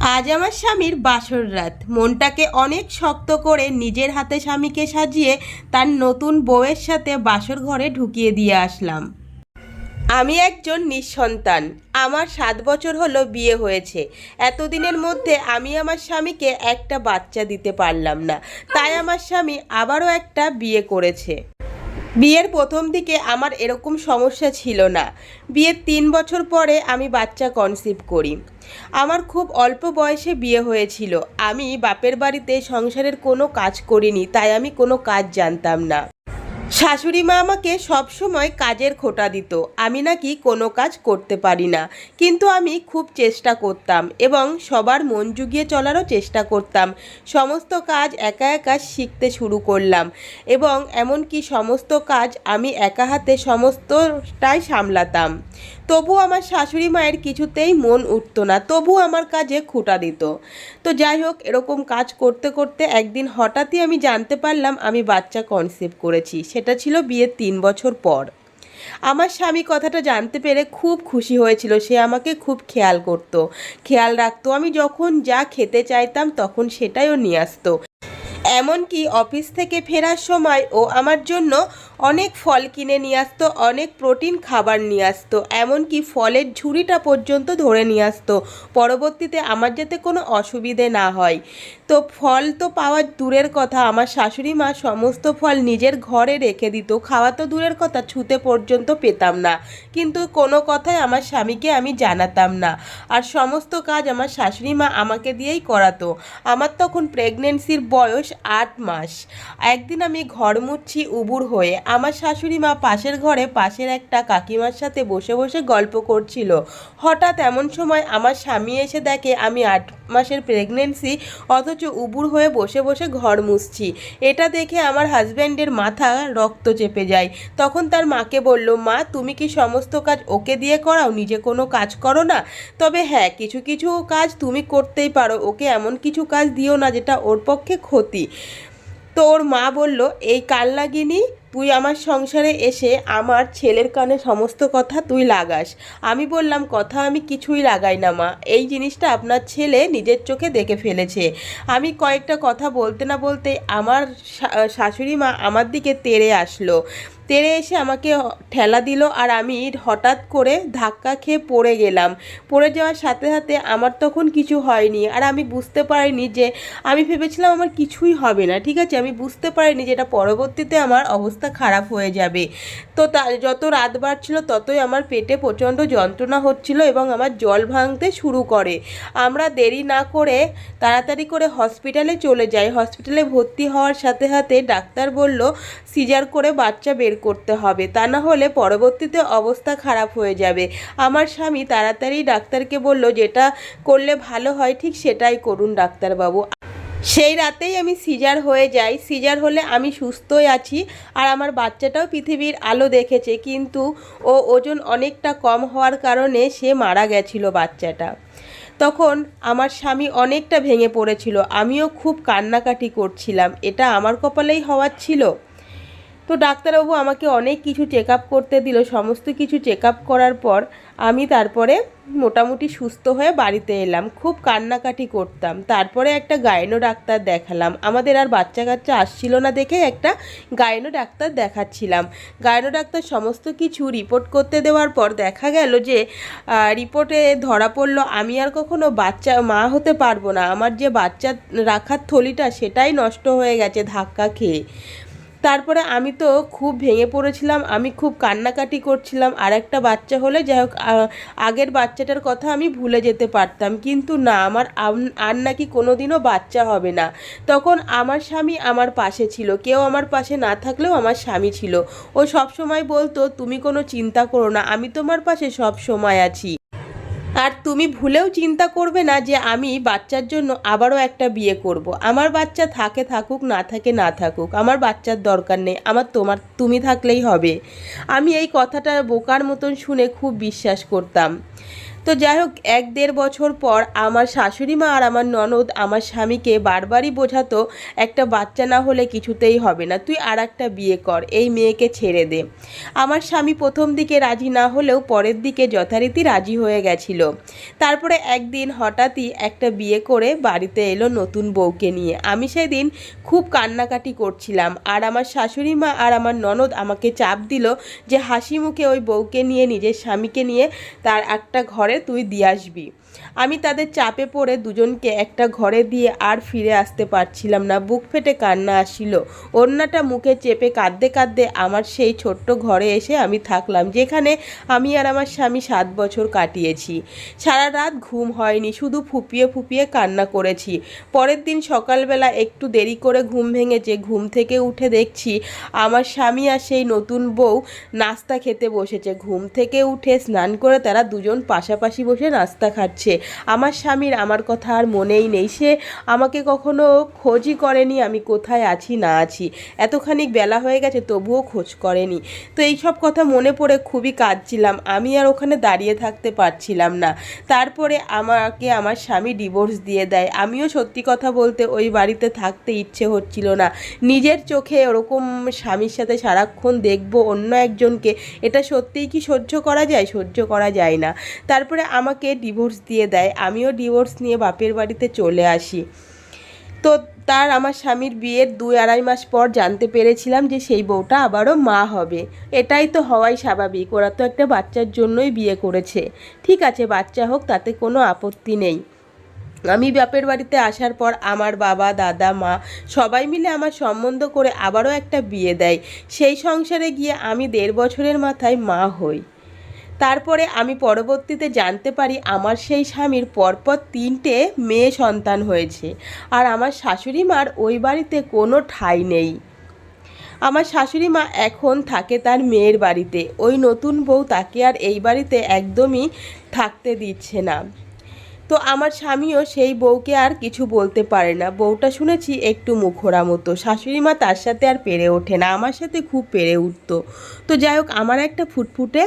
আজ আমার স্বামীর বাসর রাত। মনটাকে অনেক শক্ত করে নিজের হাতে স্বামীকে সাজিয়ে তার নতুন বউয়ের সাথে বাসর ঘরে ঢুকিয়ে দিয়ে আসলাম। আমি একজন নিঃসন্তান। আমার সাত বছর হলো বিয়ে হয়েছে। এতদিনের মধ্যে আমি আমার স্বামীকে একটা বাচ্চা দিতে পারলাম না। তাই আমার স্বামী আবারও একটা বিয়ে করেছে। বিয়ের প্রথম দিকে আমার এরকম সমস্যা ছিল না। বিয়ের তিন বছর পরে আমি বাচ্চা কনসিভ করি। আমার খুব অল্প বয়সে বিয়ে হয়েছিল। আমি বাপের বাড়িতে সংসারের কোনো কাজ করিনি, তাই আমি কোনো কাজ জানতাম না। শাশুড়ি মা আমাকে সবসময় কাজের খোটা দিত। আমি নাকি কোনো কাজ করতে পারি না। কিন্তু আমি খুব চেষ্টা করতাম এবং সবার মন জুগিয়ে চলারও চেষ্টা করতাম। সমস্ত কাজ একা একা শিখতে শুরু করলাম এবং এমনকি সমস্ত কাজ আমি একা হাতে সমস্তটাই সামলাতাম। তবু আমার শাশুড়ি মায়ের কিছুতেই মন উঠতো না তবু আমার কাজে খুঁটা দিত। তো যাই হোক, এরকম কাজ করতে করতে একদিন হঠাৎই আমি জানতে পারলাম আমি বাচ্চা কনসেপ্ট করেছি, সেটা ছিল বিয়ের তিন বছর পর। আমার স্বামী কথাটা জানতে পেরে খুব খুশি হয়েছিল, সে আমাকে খুব খেয়াল করতো। খেয়াল রাখতো, আমি যখন যা খেতে চাইতাম তখন সেটাইও নিয়ে আসতো। এমনকি অফিস থেকে ফেরার সময় ও আমার জন্য অনেক ফল কিনে নিয়ে আসতো, অনেক প্রোটিন খাবার নিয়ে আসতো, এমনকি ফলের ঝুড়িটা পর্যন্ত ধরে নিয়ে আসতো। পরবর্তীতে আমার যাতে কোনো অসুবিধে না হয়। তো ফল তো পাওয়ার দূরের কথা, আমার শাশুড়ি মা সমস্ত ফল নিজের ঘরে রেখে দিত, খাওয়া তো দূরের কথা, ছুতে পর্যন্ত পেতাম না। কিন্তু কোনো কথাই আমার স্বামীকে আমি জানাতাম না। আর সমস্ত কাজ আমার শাশুড়ি মা আমাকে দিয়েই করাতো। আমার তখন প্রেগনেন্সির বয়স আট মাস। একদিন আমি ঘর মুচ্ছি উবুর হয়ে আমার শাশুড়ি মা পাশের ঘরে পাশের একটা কাকিমার সাথে বসে বসে গল্প করছিল। হঠাৎ এমন সময় আমার স্বামী এসে দেখে আমি আট মাসের প্রেগনেন্সি অথচ উবুর হয়ে বসে বসে ঘর মুছছি। এটা দেখে আমার হাজব্যান্ডের মাথা রক্ত চেপে যায়। তখন তার মাকে বলল, মা, তুমি কি সমস্ত কাজ ওকে দিয়ে করাও? নিজে কোনো কাজ করো না? তবে হ্যাঁ কিছু কিছু কাজ তুমি করতেই পারো। ওকে এমন কিছু কাজ দিও না যেটা ওর পক্ষে ক্ষতি। তো ওর মা বলল, এই কাল লাগিনি তুই আমার সংসারে এসে আমার ছেলের কানে সমস্ত কথা তুই লাগাস। আমি বললাম, কথা আমি কিছুই লাগাই না, মা। এই জিনিসটা আপনার ছেলে নিজের চোখে দেখে ফেলেছে। আমি কয়েকটা কথা বলতে না বলতে আমার শাশুড়ি মা আমার দিকে তেড়ে আসলো। তেড়ে এসে আমাকে ঠেলা দিল আর আমি হঠাৎ করে ধাক্কা খেয়ে পড়ে গেলাম। পড়ে যাওয়ার সাথে সাথে আমার তখন কিছু হয়নি আর আমি বুঝতে পারিনি যে আমি ভেবেছিলাম আমার কিছুই হবে না, ঠিক আছে? আমি বুঝতে পারিনি যে এটা পরবর্তীতে আমার অবস্থা খারাপ হয়ে যাবে। তো তা, যত রাত বাড়ছিল ততই আমার পেটে প্রচণ্ড যন্ত্রণা হচ্ছিল এবং আমার জল ভাঙতে শুরু করে। আমরা দেরি না করে তাড়াতাড়ি করে হসপিটালে চলে যাই। হসপিটালে ভর্তি হওয়ার সাথে সাথে ডাক্তার বলল, সিজার করে বাচ্চা বের করতে হবে। তা না হলে পরবর্তীতে অবস্থা খারাপ হয়ে যাবে। আমার স্বামী তাড়াতাড়ি ডাক্তারকে বলল, যেটা করলে ভালো হয় ঠিক সেটাই করুন ডাক্তারবাবু। সেই রাতেই আমি সিজার হয়ে যাই। সিজার হলে আমি সুস্থই আছি আর আমার বাচ্চাটাও পৃথিবীর আলো দেখেছে। কিন্তু ও ওজন অনেকটা কম হওয়ার কারণে সে মারা গেছিল বাচ্চাটা। তখন আমার স্বামী অনেকটা ভেঙে পড়েছিল। আমিও খুব কান্নাকাটি করছিলাম। এটা আমার কপালেই হওয়ার ছিল? তো ডাক্তারবাবু আমাকে অনেক কিছু চেক আপ করতে দিল। সমস্ত কিছু চেক আপ করার পর আমি তারপরে মোটামুটি সুস্থ হয়ে বাড়িতে এলাম। খুব কান্নাকাটি করতাম। তারপরে একটা গাইনো ডাক্তার দেখালাম। আমাদের আর বাচ্চা কাচ্চা আসছিল না দেখে একটা গায়নো ডাক্তার দেখাচ্ছিলাম। গাইনো ডাক্তার সমস্ত কিছু রিপোর্ট করতে দেওয়ার পর দেখা গেল যে রিপোর্টে ধরা পড়ল, আমি আর কখনো বাচ্চা, মা হতে পারব না। আমার যে বাচ্চা রাখার থলিটা সেটাই নষ্ট হয়ে গেছে ধাক্কা খেয়ে। তারপরে আমি তো খুব ভেঙে পড়েছিলাম, আমি খুব কান্নাকাটি করছিলাম আর একটা বাচ্চা হলে যাই হোক আগের বাচ্চাটার কথা আমি ভুলে যেতে পারতাম। কিন্তু না, আমার আর নাকি কোনো দিনও বাচ্চা হবে না। তখন আমার স্বামী আমার পাশে ছিল, কেউ আমার পাশে না থাকলেও আমার স্বামী ছিল। ও সব সময় বলতো, তুমি কোনো চিন্তা করো না, আমি তোমার পাশে সব সময় আছি। আর তুমি ভুলেও চিন্তা করবে না যে আমি বাচ্চার জন্য আবারও একটা বিয়ে করব। আমার বাচ্চা থাকে থাকুক, না থাকে না থাকুক, আমার বাচ্চার দরকার নেই, আমার তোমার, তুমি থাকলেই হবে আমি এই কথাটা বোকার মতন শুনে খুব বিশ্বাস করতাম তো যাই হোক, এক দেড় বছর পর আমার শাশুড়ি মা আর আমার ননদ আমার স্বামীকে বারবারই বোঝাতো, একটা বাচ্চা না হলে কিছুতেই হবে না, তুই আর একটা বিয়ে কর, এই মেয়েকে ছেড়ে দে। আমার স্বামী প্রথম দিকে রাজি না হলেও পরের দিকে যথারীতি রাজি হয়ে গেছিল। তারপরে একদিন হঠাৎই একটা বিয়ে করে বাড়িতে এলো নতুন বউকে নিয়ে। আমি সেদিন খুব কান্নাকাটি করছিলাম আর আমার শাশুড়ি মা আর আমার ননদ আমাকে চাপ দিল যে হাসি মুখে ওই বউকে নিয়ে, নিজের স্বামীকে নিয়ে তার একটা ঘরে তুই দিয়ে আসবি আমি তাদের চাপে পড়ে দুজনকে একটা ঘরে দিয়ে আর ফিরে আসতে পারছিলাম না। বুক ফেটে কান্না আসছিল অন্যটা মুখে চেপে কাঁদতে কাঁদতে আমার সেই ছোট্ট ঘরে এসে আমি থাকলাম, যেখানে আমি আর আমার স্বামী সাত বছর কাটিয়েছি। সারা রাত ঘুম হয়নি, শুধু ফুপিয়ে ফুপিয়ে কান্না করেছি। পরের দিন সকালবেলা একটু দেরি করে ঘুম ভেঙেছে, ঘুম থেকে উঠে দেখছি আমার স্বামী আর সেই নতুন বউ নাস্তা খেতে বসেছে। ঘুম থেকে উঠে স্নান করে তারা দুজন পাশাপাশি বসে নাস্তা খাচ্ছে। আমার স্বামীর আমার কথা আর মনেই নেই। সে আমাকে কখনো খোঁজই করেনি আমি কোথায় আছি, না আছি। এতখানি বেলা হয়ে গেছে, তবুও খোঁজ করেনি। তো এই সব কথা মনে পড়ে খুবই কাঁদছিলাম। আমি আর ওখানে দাঁড়িয়ে থাকতে পারছিলাম না। তারপরে আমাকে আমার স্বামী ডিভোর্স দিয়ে দেয়। আমিও সত্যি কথা বলতে ওই বাড়িতে থাকতে ইচ্ছে হচ্ছিল না। নিজের চোখে ওরকম স্বামীর সাথে সারাক্ষণ দেখব অন্য একজনকে, এটা সত্যিই কি সহ্য করা যায়? সহ্য করা যায় না। তারপরে আমাকে ডিভোর্স দিয়ে দেয়। আমিও ডিভোর্স নিয়ে বাপের বাড়িতে চলে আসি। তো তার আমার স্বামীর বিয়ের দুই আড়াই মাস পর জানতে পেরেছিলাম যে সেই বউটা আবারও মা হবে। এটাই তো হওয়াই স্বাভাবিক। ওরা তো একটা বাচ্চার জন্যই বিয়ে করেছে। ঠিক আছে, বাচ্চা হোক, তাতে কোনো আপত্তি নেই। আমি বাপের বাড়িতে আসার পর আমার বাবা, দাদা, মা সবাই মিলে আমার সম্বন্ধ করে আবারও একটা বিয়ে দেয়। সেই সংসারে গিয়ে আমি দেড় বছরের মাথায় মা হই। তারপরে আমি পরবর্তীতে জানতে পারি আমার সেই স্বামীর পরপর তিনটে মেয়ে সন্তান হয়েছে। আর আমার শাশুড়ি মার ওই বাড়িতে কোনো ঠাই নেই। আমার শাশুড়ি মা এখন থাকে তার মেয়ের বাড়িতে। ওই নতুন বউ তাকে আর এই বাড়িতে একদমই থাকতে দিচ্ছে না। তো আমার স্বামীও সেই বউকে আর কিছু বলতে পারে না। বউটা শুনেছি একটু মুখোরা মতো। শাশুড়ি মা তার সাথে আর পেরে ওঠে না, আমার সাথে খুব পেরে উঠতো। তো যাই হোক, আমার একটা ফুটফুটে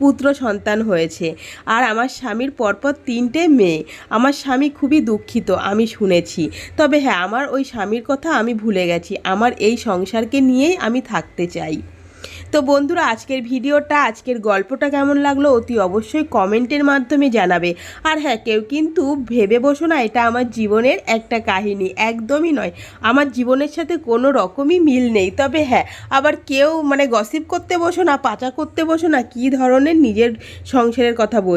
পুত্র সন্তান হয়েছে আর আমার স্বামীর পরপর তিনটে মেয়ে। আমার স্বামী খুবই দুঃখিত, আমি শুনেছি। তবে হ্যাঁ আমার ওই স্বামীর কথা আমি ভুলে গেছি। আমার এই সংসারকে নিয়েই আমি থাকতে চাই। তো বন্ধুরা, আজকের ভিডিওটা, আজকের গল্পটা কেমন লাগল অতি অবশ্যই কমেন্টের মাধ্যমে জানাবে। আর হ্যাঁ কেউ কিন্তু ভেবে বসো না, এটা আমার জীবনের একটা কাহিনী, একদমই নয়। আমার জীবনের সাথে কোনো রকমই মিল নেই। তবে হ্যাঁ আবার কেউ মানে গসিপ করতে বসো না পাচা করতে বসো না, কী ধরনের নিজের সংসারের কথা বল